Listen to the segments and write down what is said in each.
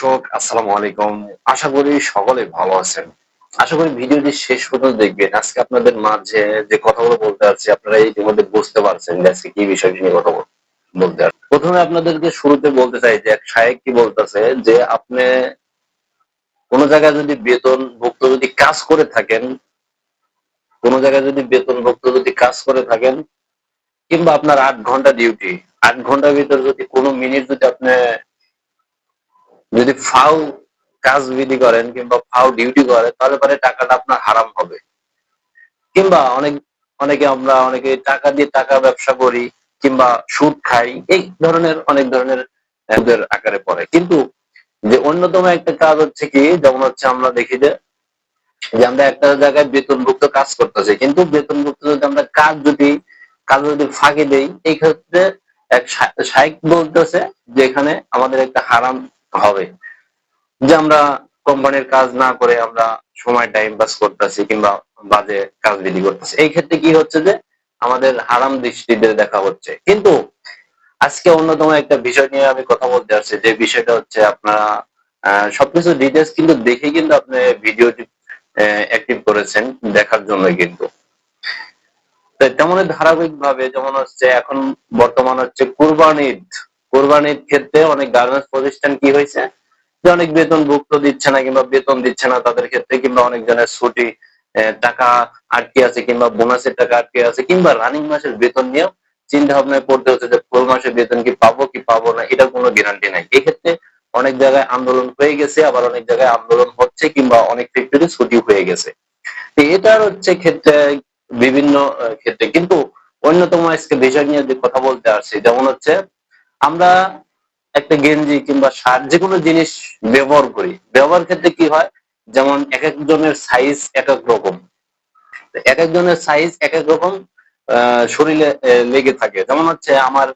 দর্শক, আসসালামু আলাইকুম। আশা করি সকলে ভালো আছেন। আশা করি ভিডিওটি শেষ পর্যন্ত দেখবেন। আজকে আপনাদের মাঝে যে কথাগুলো বলতে যাচ্ছি, আপনারা ইতিমধ্যে বুঝতে পারছেন যে আজকে কি বিষয় নিয়ে কথা বলতে যাচ্ছি। প্রথমে আপনাদেরকে শুরুতে বলতে চাই যে, এক সাহেব কি বলতেছে যে, আপনি কোন জায়গায় যদি বেতন ভুক্ত যদি কাজ করে থাকেন, কোন জায়গায় যদি বেতন ভুক্ত যদি কাজ করে থাকেন, কিংবা আপনার আট ঘণ্টা ডিউটি, আট ঘণ্টার ভিতর যদি কোনো মিনিট যদি আপনি যদি ফাউ কাজ বিধি করেন কিংবা ফাউ ডিউটি করেন, তাহলে পরে টাকাটা আপনার হারাম হবে। কিংবা অনেক, অনেকে আমরা, অনেকে টাকা দিয়ে টাকা ব্যবসা করি, কিংবা সুদ খাই, এই ধরনের, অনেক ধরনের আকারে পড়ে। কিন্তু যে অন্যতম একটা কাজ হচ্ছে কি, যেমন হচ্ছে আমরা দেখি যে যে আমরা একটা জায়গায় বেতনভুক্ত কাজ করতেছি, কিন্তু বেতনভুক্ত যদি আমরা কাজ যদি কাজ যদি ফাঁকি দেই, এই ক্ষেত্রে এক সাইক বলতেছে যে এখানে আমাদের একটা হারাম হবে। যে আমরা কোম্পানির কাজ না করে আমরা সময় টাইম পাস করতেছি কিংবা বাজে কাজ বিধি করতেছি। এই ক্ষেত্রে কি হচ্ছে যে আমাদের হারাম দৃষ্টিতে দেখা হচ্ছে। কিন্তু আজকে অন্যতম একটা বিষয় নিয়ে আমি কথা বলতে আসছি, যে বিষয়টা হচ্ছে আপনারা সবকিছু ডিটেলস কিন্তু দেখে কিন্তু আপনি ভিডিওটি অ্যাক্টিভ করেছেন দেখার জন্য কিন্তু। তেমন ধারাবাহিক ভাবে যেমন হচ্ছে এখন বর্তমান হচ্ছে কুরবান কুরবান ঈদ ক্ষেত্রে অনেক গার্মেন্টস প্রতিষ্ঠান কি হয়েছে? যে অনেক বেতন ভুক্ত দিচ্ছে না কিংবা বেতন দিচ্ছে না তাদের ক্ষেত্রে কিংবা অনেক জনের ছুটি টাকা আটকে আছে কিংবা বোনাসের টাকা আটকে আছে কিংবা রানিং মাসের বেতন নিয়েও চিন্তা ভাবনায় পড়তে হচ্ছে যে ফুল মাসের বেতন কি পাবো কি পাবো না এটার কোনো গ্যারান্টি নাই। এক্ষেত্রে অনেক জায়গায় আন্দোলন হয়ে গেছে, আবার অনেক জায়গায় আন্দোলন হচ্ছে কিংবা অনেক ফ্যাক্টরি ছুটি হয়ে গেছে। এটার হচ্ছে ক্ষেত্রে বিভিন্ন ক্ষেত্রে। কিন্তু অন্যতম আজকে বিষয় নিয়ে যে কথা বলতে আসছি, যেমন হচ্ছে আমরা একটা গেঞ্জি কিংবা শার্ট যে কোনো জিনিস ব্যবহার করি। ব্যবহার ক্ষেত্রে কি হয়? যেমন এক একজনের সাইজ এক এক রকম। এক একজনের সাইজ এক এক রকম শরীরে লেগে থাকে। যেমন হচ্ছে আমার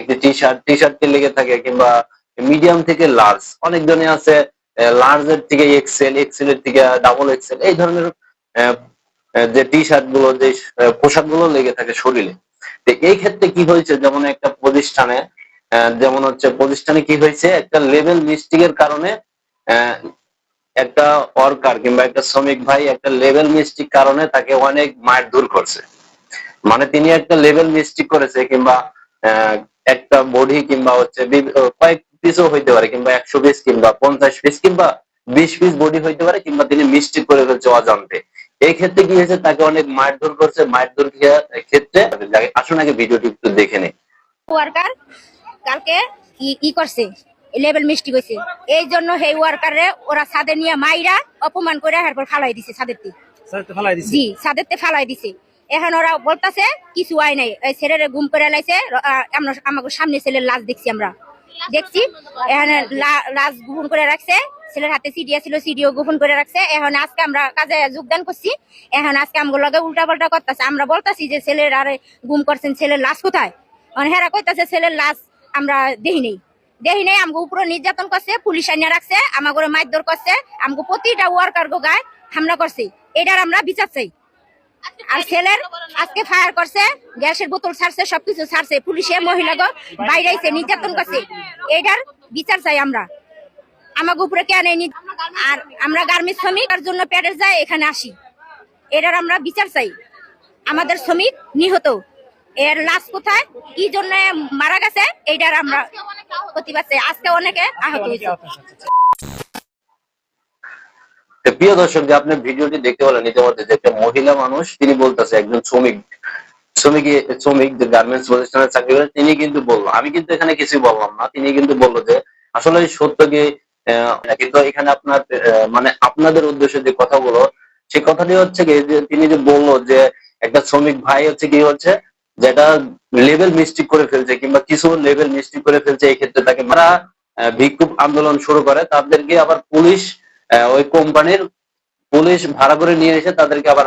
একটি টি শার্ট টি শার্টে লেগে থাকে কিংবা মিডিয়াম থেকে লার্জ অনেক জনে আছে লার্জ এর থেকে এক্সেল এক্সেল এর থেকে ডাবল এক্সেল এই ধরনের যে টি শার্টগুলো, যে পোশাকগুলো লেগে থাকে শরীরে। এই ক্ষেত্রে কি হয়েছে? যেমন একটা প্রতিষ্ঠানে যেমন হচ্ছে প্রতিষ্ঠানে কি হয়েছে? একটা লেভেল মিস্টেকের কারণে একটা ওয়ার্কার কিংবা একটা শ্রমিক ভাই একটা লেভেল মিস্টেক কারণে তাকে অনেক মারধর করছে। মানে তিনি একটা লেভেল মিস্টেক করেছে কিংবা একটা বডি কিংবা হচ্ছে কয়েক পিসও হইতে পারে কিংবা একশো পিস কিংবা পঞ্চাশ পিস কিংবা বিশ পিস বডি হইতে পারে কিংবা তিনি মিস্টেক করে ফেলছে অজান্তে। এই ক্ষেত্রে কি হয়েছে? তাকে অনেক মারধর করছে। মারধর ক্ষেত্রে, আসুন আগে ভিডিওটি একটু দেখে নেই। ওয়ার্কার কালকে কি ই করছে লেভেল মিষ্টি হয়েছে এই জন্য সেই ওয়ার্কারে ওরা ছাদে নিয়ে মাইরা অপমান করে এরপর ফালাই দিছে ছাদেরতে জি ছাদেরতে ফালাই দিছে। এখন ওরা বলতাছে কিছু আয় নাই। এই ছেলেরে গুম করে লাইছে আমরা আমাকে সামনে ছেলের লাশ দেখছি আমরা। দেখছি এখানে লাশ গোপন করে রাখছে ছেলের হাতে সিডিয়া ছিল সিডিও গোপন করে রাখছে। এখন আজকে আমরা কাজে যোগদান করছি। এখন আজকে আমগুলো লগে উল্টা পাল্টা করতেছে। আমরা বলতাছি যে ছেলের আরে গুম করছেন ছেলের লাশ কোথায়? মানে হেরা কইতাছে ছেলের লাশ আমরা দেহি নেই। দেহি নেই আমাকে উপরে নির্যাতন করছে পুলিশ আনিয়া রাখছে আমাকে মারধর করছে আমাকে প্রতিটা ওয়ার্কার গো গায়ে হামলা করছে। এটার আমরা বিচার চাই। আর ছেলের আজকে ফায়ার করছে গ্যাসের বোতল ছাড়ছে সবকিছু ছাড়ছে পুলিশে মহিলা গো বাইরে আইছে নির্যাতন করছে। এটার বিচার চাই আমরা। আমাকে উপরে কেন আর আমরা গার্মেন্টস শ্রমিক তার জন্য প্যাডের যাই এখানে আসি। এটার আমরা বিচার চাই। আমাদের শ্রমিক নিহত। এর লাশ কোথায়? কি জন্য মারা গেছে? এইটার আমরা প্রতিবাদ আজকে অনেকে আহত হয়েছে। প্রিয় দর্শক, যে আপনি ভিডিওটি দেখতে পেলেন, ইতিমধ্যে যে একটা মহিলা মানুষ, তিনি বলতেছে একজন শ্রমিক। শ্রমিক শ্রমিক যে গার্মেন্টস প্রতিষ্ঠানে চাকরি করে, তিনি কিন্তু বলল, আমি কিন্তু এখানে কিছু বললাম না, তিনি কিন্তু বলল যে, আসলে সত্য কি কিন্তু এখানে আপনার মানে আপনাদের উদ্দেশ্যে যে কথাগুলো সেই কথাটি হচ্ছে কি, যে তিনি যে বলল যে, একটা শ্রমিক ভাই হচ্ছে কি হচ্ছে যেটা লেভেল মিস্টেক করে ফেলছে কিংবা কিছু লেভেল মিস্টেক করে ফেলছে, এই ক্ষেত্রে তাকে মারা বিক্ষোভ আন্দোলন শুরু করে। তাদেরকে আবার পুলিশ ওই কোম্পানির পুলিশ ভাড়া করে নিয়ে এসে তাদেরকে আবার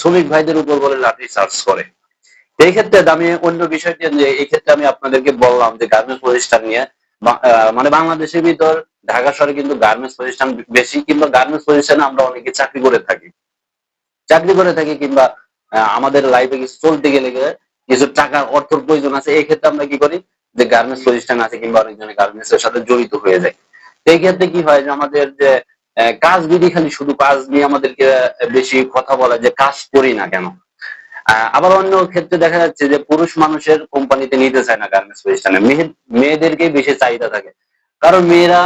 শ্রমিক ভাইদের উপর বলে লাঠি চার্জ করে। এই ক্ষেত্রে আমি অন্য বিষয়টি এই ক্ষেত্রে আমি আপনাদেরকে বললাম যে গার্মেন্টস প্রতিষ্ঠান নিয়ে মানে বাংলাদেশের ভিতর, ঢাকা শহরে কিন্তু গার্মেন্টস প্রতিষ্ঠান বেশি, কিংবা গার্মেন্টস প্রতিষ্ঠানে আমরা অনেকে চাকরি করে থাকি। চাকরি করে থাকি কিংবা আমাদের লাইফে কিছু চলতে গেলে কিছু টাকা অর্থের প্রয়োজন আছে, এই ক্ষেত্রে আমরা কি করি? যে গার্মেন্টস প্রতিষ্ঠান আছে কিংবা অনেকজনে গার্মেন্টস এর সাথে জড়িত হয়ে যায় এই ক্ষেত্রে কি হয় যে আমাদের যে কাজ বিধি খালি শুধু কাজ নিয়ে আমাদেরকে বেশি কথা বলা যে কাজ করি না কেন? আবার অন্য ক্ষেত্রে দেখা যাচ্ছে যে পুরুষ মানুষের কোম্পানিতে নিতে চায় না গার্মেন্টস প্রতিষ্ঠানে। মেয়ে মেয়েদেরকেই বেশি চাহিদা থাকে। কারণ মেয়েরা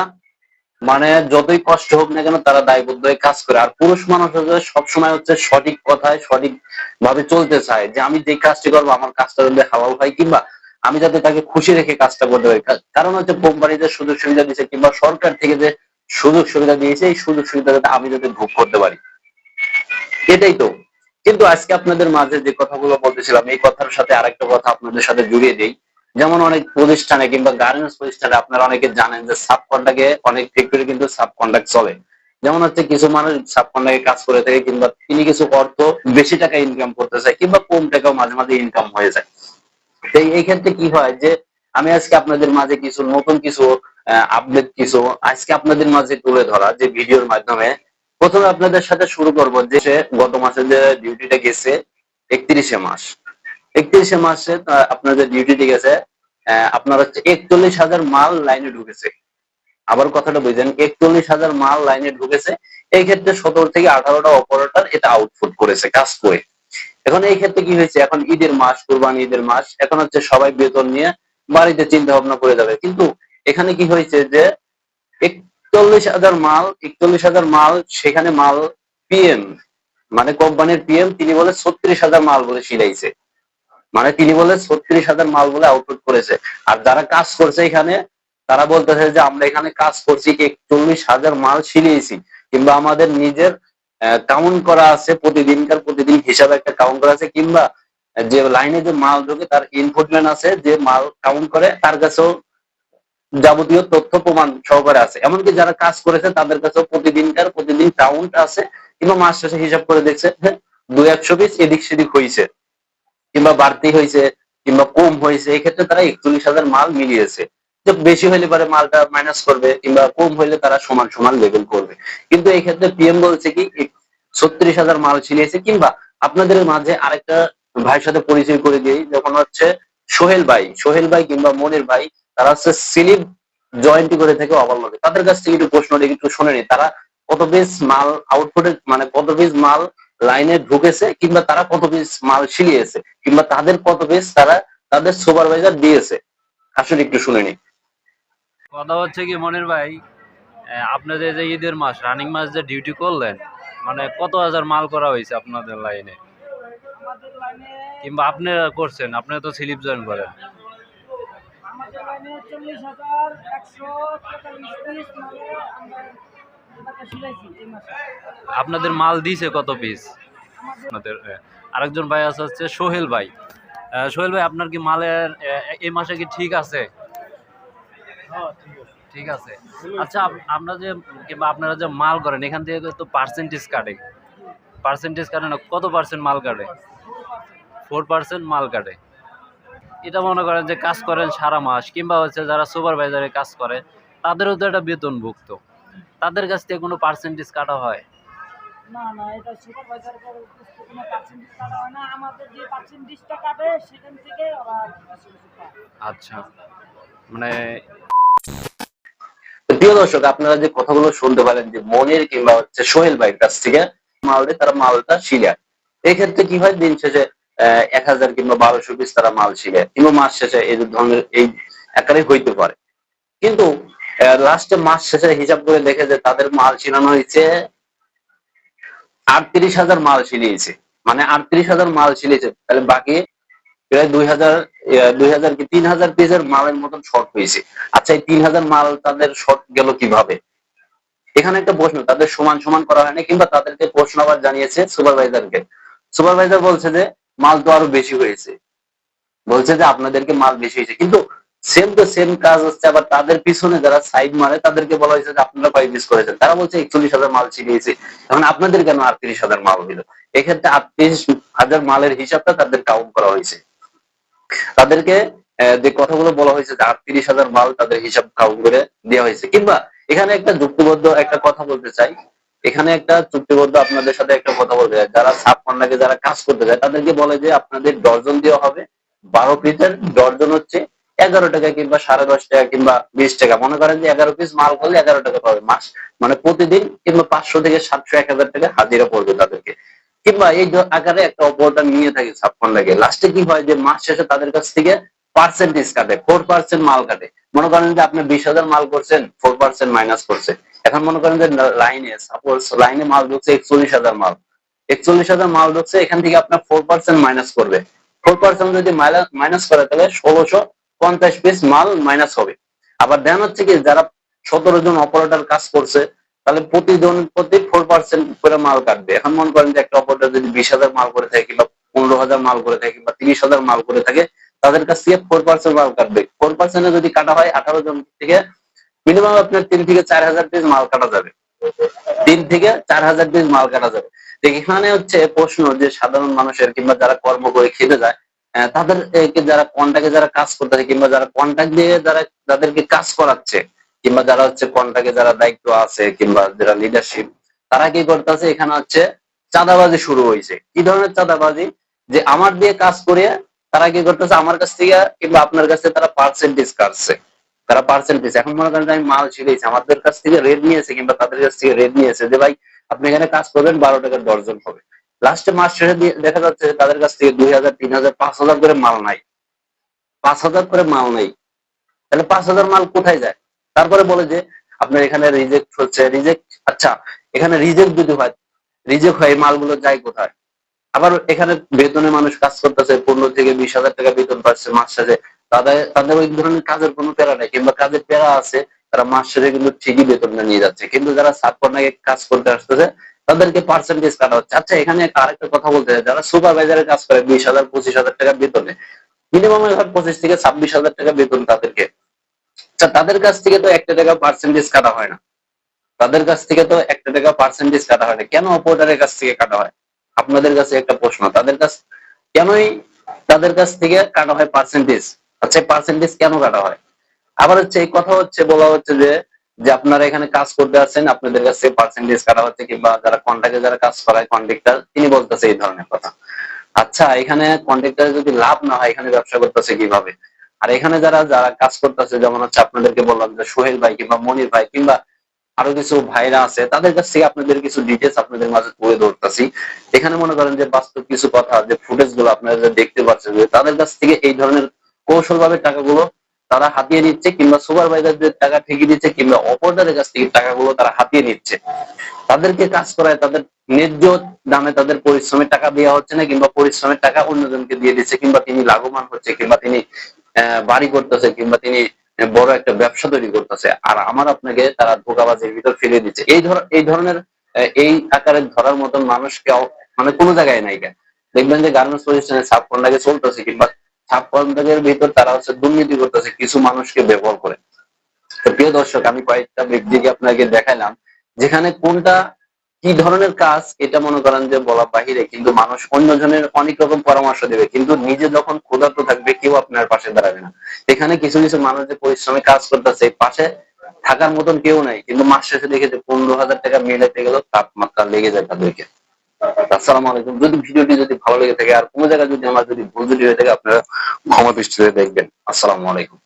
মানে যতই কষ্ট হোক না কেন তারা দায়বদ্ধ হয়ে কাজ করে। আর পুরুষ মানুষ হচ্ছে সবসময় হচ্ছে সঠিক কথায় সঠিক ভাবে চলতে চায়। যে আমি যে কাজটি করব, আমার কাজটা যাতে হালাল হয় কিংবা আমি যাতে তাকে খুশি রেখে কাজটা করতে পারি। কারণ হচ্ছে কোম্পানিতে সুযোগ সুবিধা দিয়েছে কিংবা সরকার থেকে যে সুযোগ সুবিধা দিয়েছে, এই সুযোগ সুবিধা যাতে আমি যাতে ভোগ করতে পারি। এটাই তো। কিন্তু আজকে আপনাদের মাঝে যে কথাগুলো বলতেছিলাম, এই কথার সাথে আরেকটা কথা আপনাদের সাথে জুড়িয়ে দেই। যেমন অনেক প্রতিষ্ঠানে কিংবা গার্মেন্টস প্রতিষ্ঠানে আপনারা অনেকে জানেন যে সাব অনেক ফ্যাক্টরি কিন্তু সাব চলে। যেমন হচ্ছে কিছু মানুষ সাব কাজ করে থাকে কিংবা তিনি কিছু অর্থ বেশি টাকা ইনকাম করতে চায় কিংবা কম টাকাও মাঝে মাঝে ইনকাম হয়ে যায়। তো এই ক্ষেত্রে কি হয় যে, আমি আজকে আপনাদের মাঝে কিছু নতুন কিছু আপডেট কিছু আজকে আপনাদের মাঝে তুলে ধরা যে ভিডিওর মাধ্যমে প্রথমে আপনাদের সাথে শুরু করব যে গত মাসে যে ডিউটিটা গেছে একত্রিশে মাস। একত্রিশে মাসে তা- আপনার যে ডিউটিটি গেছে। আপনার হচ্ছে একচল্লিশ হাজার মাল লাইনে ঢুকেছে। আবার কথাটা বুঝেন, একচল্লিশ হাজার মাল লাইনে ঢুকেছে। এই ক্ষেত্রে সতেরো থেকে আঠারোটা অপারেটর এটা আউটপুট করেছে, কাজ করে। এখন এই ক্ষেত্রে কি হয়েছে? এখন ঈদের মাস, কুরবানি ঈদের মাস। এখন হচ্ছে সবাই বেতন নিয়ে বাড়িতে চিন্তা ভাবনা করে যাবে। কিন্তু এখানে কি হয়েছে যে একচল্লিশ হাজার মাল, একচল্লিশ হাজার মাল সেখানে মাল পিএম মানে কোম্পানির পিএম তিনি বলে ছত্রিশ হাজার মাল বলে সিলাইছে মানে তিনি বলে ছত্রিশ হাজার মাল বলে আউটপুট করেছে। আর যারা কাজ করছে এখানে তারা বলতেছে যে আমরা এখানে কাজ করছি একচল্লিশ হাজার মাল সিলিয়েছি কিংবা আমাদের নিজের কাউন্ট করা আছে প্রতিদিনকার প্রতিদিন হিসাবে একটা কাউন্ট করা আছে। কিংবা যে লাইনে যে মাল ঢোকে তার ইনপুটম্যান আছে যে মাল কাউন্ট করে তার কাছেও যাবতীয় তথ্য প্রমাণ সহকারে আছে। এমনকি যারা কাজ করেছে তাদের কাছেও প্রতিদিনকার প্রতিদিন কাউন্ট আছে কিংবা মাস শেষে হিসাব করে দেখছে হ্যাঁ, দুই একশো পিস এদিক সেদিক হয়েছে কিংবা বাড়তি হয়েছে, কিংবা কম হয়েছে, এই ক্ষেত্রে তারা একচল্লিশ হাজার মাল মিলিয়েছে। যে বেশি হইলে পরে মালটা মাইনাস করবে, কিংবা কম হইলে তারা সমান সমান লেভেল করবে। কিন্তু এই ক্ষেত্রে পিএম বলছে কি ছত্রিশ হাজার মাল ছিলিয়েছে কিংবা আপনাদের মাঝে আরেকটা ভাইয়ের সাথে পরিচয় করে দিই, যখন হচ্ছে সোহেল ভাই সোহেল ভাই কিংবা মনির ভাই, তারা হচ্ছে স্লিপ জয়েন্টি করে থেকে অবাল লাগে তাদের কাছ থেকে একটু প্রশ্ন রেখে একটু শুনে নি তারা কত পিস মাল আউটপুটে মানে কত পিস মাল লাইনে ঢুকেছে কিংবা তারা কত পিস মাল সিলিয়েছে কিংবা তাদের কত পিস তারা তাদের সুপারভাইজার দিয়েছে। আসলে একটু শুনে নি কথা হচ্ছে কি মনির ভাই আহ, আপনাদের যে ঈদের মাস রানিং মাস যে ডিউটি করলেন মানে কত হাজার মাল করা হয়েছে আপনাদের লাইনে কিংবা আপনি করছেন আপনি তো স্লিপ জয়েন করেন। আমাদের লাইনে চল্লিশ হাজার একশো আপনাদের মাল দিয়েছে কত পিস আপনাদের আরেকজন ভাই আছে হচ্ছে সোহেল ভাই। সোহেল ভাই, আপনার কি মালের এই মাসে কি ঠিক আছে? ঠিক আছে। আচ্ছা আপ- আমরা যে, কিংবা আপনারা যে মাল করেন, এখান থেকে তো পার্সেন্টেজ কাটে। পার্সেন্টেজ কাটে না, কত পার্সেন্ট মাল কাটে? ফোর পার্সেন্ট মাল কাটে। এটা মনে করেন যে কাজ করেন সারা মাস, কিংবা হচ্ছে যারা সুপারভাইজারে কাজ করে, তাদেরও তো একটা বেতনভুক্ত। তাদের কাছ থেকে কোনো পার্সেন্টেজ কাটা হয়? না না এটা সুপারভাইজার কোনো পার্সেন্টেজ কাটা হয় না। আমাদের যে পার্সেন্টেজটা কাটে সেখান থেকে ওরা কিছু কিছু পায়। আচ্ছা। মানে প্রিয় দর্শক আপনারা যে কথাগুলো শুনতে পারেন যে মনির কিংবা হচ্ছে সোহেল ভাইয়ের কাছ থেকে মাল দিয়ে তারা মালটা শিলায় এই ক্ষেত্রে কি হয় দিন শেষে আহ, এক হাজার কিংবা বারোশো পিস তারা মাল শিলে কিংবা মাস শেষে এই ধরনের এই আকারে হইতে পারে। কিন্তু লাস্টে মাস শেষে হিসাব করে দেখে যে তাদের মাল ছিলানো হয়েছে আটত্রিশ হাজার মাল ছিলিয়েছে মানে আটত্রিশ হাজার মাল ছিলিয়েছে তাহলে বাকি প্রায় দুই হাজার দুই হাজার কি, তিন হাজার মালের মতন শর্ট হয়েছে। আচ্ছা এই তিন হাজার মাল তাদের শর্ট গেল কীভাবে? এখানে একটা প্রশ্ন, তাদের সমান সমান করা হয়নি কিংবা তাদেরকে প্রশ্ন আবার জানিয়েছে সুপারভাইজারকে সুপারভাইজার বলছে যে, মাল তো আরও বেশি হয়েছে। বলছে যে, আপনাদেরকে মাল বেশি হয়েছে। কিন্তু সেম তো সেম কাজ হচ্ছে, আবার তাদের পিছনে যারা সাইড মারে, তাদেরকে বলা হয়েছে যে আপনারা কয় পিস করেছেন। তারা বলছে, একচল্লিশ হাজার মাল ছিনিয়েছে এখন আপনাদের কেন আটত্রিশ হাজার মাল হইল? এক্ষেত্রে আটত্রিশ হাজার মালের হিসাবটা তাদের কাউন্ট করা হয়েছে। তাদেরকে যে কথাগুলো বলা হয়েছে যে আটত্রিশ হাজার মাল তাদের হিসাব কাউন্ট করে দেওয়া হয়েছে। কিংবা এখানে একটা যুক্তিবদ্ধ একটা কথা বলতে চাই। এখানে একটা চুক্তিবদ্ধ আপনাদের সাথে একটা কথা বলতে চাই। যারা সাব কন্যাকে যারা কাজ করতে চায়, তাদেরকে বলে যে আপনাদের ডর্জন দেওয়া হবে। বারো পিসের ডর্জন হচ্ছে এগারো টাকা কিংবা সাড়ে দশ টাকা কিংবা বিশ টাকা। মনে করেন যে এগারো পিস মাল করলে এগারো টাকা পাবে মাস। মানে প্রতিদিন কিংবা পাঁচশো থেকে সাতশো, এক হাজার টাকা হাজিরা পড়বে তাদেরকে। কিংবা এই আকারে একটা অপারেটর নিয়ে থাকে লাগে লাস্টে কি হয় যে মাস শেষে তাদের কাছ থেকে পার্সেন্টেজ কাটে ফোর পার্সেন্ট মাল কাটে। মনে করেন যে আপনি বিশ হাজার মাল করছেন ফোর পার্সেন্ট মাইনাস করছে এখন মনে করেন যে লাইনে সাপোজ লাইনে মাল ঢুকছে একচল্লিশ হাজার মাল। একচল্লিশ হাজার মাল ঢুকছে, এখান থেকে আপনার ফোর পার্সেন্ট মাইনাস করবে। ফোর পার্সেন্ট যদি মাইনাস করে, তাহলে ষোলোশো পঞ্চাশ পিস মাল মাইনাস হবে। আবার দেন হচ্ছে কি, যারা সতেরো জন অপারেটর কাজ করছে, তাহলে প্রতিজন প্রতি ফোর পার্সেন্ট করে মাল কাটবে। এখন মনে করেন যে একটা অপারেটর যদি বিশ হাজার মাল করে থাকে কিংবা পনেরো হাজার মাল করে থাকে কিংবা তিরিশ হাজার মাল করে থাকে, তাদের কাছ থেকে ফোর পার্সেন্ট মাল কাটবে। ফোর পার্সেন্টে যদি কাটা হয় আঠারো জন থেকে মিনিমাম আপনার তিন থেকে চার হাজার পিস মাল কাটা যাবে। তিন থেকে চার হাজার পিস মাল কাটা যাবে। এখানে হচ্ছে প্রশ্ন যে সাধারণ মানুষের কিংবা যারা কর্ম করে খেতে যায় আহ, তাদের যারা কন্টাক্টে যারা কাজ করতেছে কিংবা যারা কন্টাক্ট দিয়ে যারা যাদেরকে কাজ করাচ্ছে কিংবা যারা হচ্ছে কন্টাক্টে যারা দায়িত্ব আছে কিংবা যারা লিডারশিপ তারা কি করতেছে? এখানে হচ্ছে চাঁদাবাজি শুরু হয়েছে। কি ধরনের চাঁদাবাজি? যে আমার দিয়ে কাজ করে তারা কি করতেছে? আমার কাছ থেকে কিংবা আপনার কাছে তারা পার্সেন্টেজ কাটছে। তারা পার্সেন্টেজ এখন মনে করেন আমি মাল ছিঁড়েছি আমাদের কাছ থেকে রেট নিয়েছে কিংবা তাদের কাছ থেকে রেট নিয়েছে যে ভাই আপনি এখানে কাজ করবেন বারো টাকার দর্জন হবে। লাস্টে মাস শেষে দেখা যাচ্ছে তাদের কাছ থেকে দুই হাজার, তিন হাজার, পাঁচ হাজার করে মাল নাই। পাঁচ হাজার করে মাল নেই। তাহলে পাঁচ হাজার মাল কোথায় যায়? তারপরে বলে যে, আপনার এখানে রিজেক্ট হচ্ছে রিজেক্ট আচ্ছা এখানে রিজেক্ট যদি হয় রিজেক্ট হয় মালগুলো যায় কোথায়? আবার এখানে বেতনে মানুষ কাজ করতেছে, পনেরো থেকে বিশ হাজার টাকা বেতন পাচ্ছে মাস শেষে। তাদের তাদের ওই ধরনের কাজের কোনো প্যারা নেই, কিংবা কাজের প্যারা আছে, তারা মাস শেষে কিন্তু ঠিকই বেতনটা নিয়ে যাচ্ছে। কিন্তু যারা সাবকর্নাকে কাজ করতে আসতেছে তাদেরকে পার্সেন্টেজ কাটা হচ্ছে। আচ্ছা এখানে একটা আরেকটা কথা বলতে চাই, যারা সুপারভাইজারের কাজ করে বিশ হাজার পঁচিশ হাজার টাকা বেতনে মিনিমাম পঁচিশ থেকে ছাব্বিশ হাজার টাকা বেতন তাদেরকে। আচ্ছা তাদের কাছ থেকে তো একটা টাকা পার্সেন্টেজ কাটা হয় না। তাদের কাছ থেকে তো একটা টাকা পার্সেন্টেজ কাটা হয় না। কেন অপারেটারের কাছ থেকে কাটা হয়? আপনাদের কাছে একটা প্রশ্ন। তাদের কাছ কেনই তাদের কাছ থেকে কাটা হয় পার্সেন্টেজ আচ্ছা পার্সেন্টেজ কেন কাটা হয়? আবার হচ্ছে এই কথা হচ্ছে বলা হচ্ছে যে যে আপনারা এখানে কাজ করতে আছেন আপনাদের কাছে পার্সেন্টেজ কাটা হচ্ছে কিংবা যারা কন্ট্রাক্টে যারা কাজ করায় কন্ট্রাক্টর তিনি বলতেছে এই ধরনের কথা। আচ্ছা এখানে কন্ট্রাক্টরে যদি লাভ না হয়, এখানে ব্যবসা করতেছে কীভাবে? আর এখানে যারা যারা কাজ করতেছে, যেমন হচ্ছে আপনাদেরকে বললাম যে সোহেল ভাই কিংবা মনির ভাই কিংবা আরও কিছু ভাইরা আছে, তাদের কাছ থেকে আপনাদের কিছু ডিটেলস আপনাদের মাঝে তুলে ধরতেছি। এখানে মনে করেন যে বাস্তব কিছু কথা, যে ফুটেজগুলো আপনারা দেখতে পাচ্ছেন, যে তাদের কাছ থেকে এই ধরনের কৌশল ভাবে টাকাগুলো তারা হাতিয়ে নিচ্ছে কিংবা সুপারভাইজারদের টাকা ঠেকে দিচ্ছে কিংবা অপরদারের কাছ থেকে টাকাগুলো তারা হাতিয়ে নিচ্ছে। তাদেরকে কাজ করায় তাদের ন্যায্য দামে তাদের পরিশ্রমের টাকা দেওয়া হচ্ছে না কিংবা পরিশ্রমের টাকা অন্যজনকে দিয়ে দিচ্ছে কিংবা তিনি লাভবান হচ্ছে কিংবা তিনি বাড়ি করতেছে কিংবা তিনি বড় একটা ব্যবসা তৈরি করতেছে। আর আমার আপনাকে তারা ধোকাবাজির ভিতর ফেলে দিচ্ছে। এই ধর, এই ধরনের এই আকারের ধরার মতন মানুষকে মানে কোনো জায়গায় নাই দেখবেন যে গার্মেন্টস প্রতিষ্ঠানে ছাপ কন্ডাকে চলতেছে কিংবা ছাপ ভিতর তারা হচ্ছে দুর্নীতি করতেছে, কিছু মানুষকে ব্যবহার করে। তো প্রিয় দর্শক, আমি কয়েকটা ব্যক্তিকে আপনাকে দেখাইলাম, যেখানে কোনটা, কি ধরনের কাজ, এটা মনে করেন যে বলা বাহিরে, কিন্তু মানুষ অন্যজনের অনেক রকম পরামর্শ দেবে, কিন্তু নিজে যখন ক্ষুধার্ত থাকবে, কেউ আপনার পাশে দাঁড়াবে না। এখানে কিছু কিছু মানুষ যে পরিশ্রমে কাজ করতেছে পাশে থাকার মতন কেউ নাই, কিন্তু মাস শেষে দেখে যে পনেরো হাজার টাকা মেলাতে গেল, তাপমাত্রা লেগে যায় তাদেরকে। আসসালামু আলাইকুম। যদি ভিডিওটি যদি ভালো লেগে থাকে, আর কোনো জায়গায় যদি আমার যদি ভুল যদি হয়ে থাকে, আপনারা ক্ষমা দৃষ্টিতে দেখবেন। আসসালামু আলাইকুম।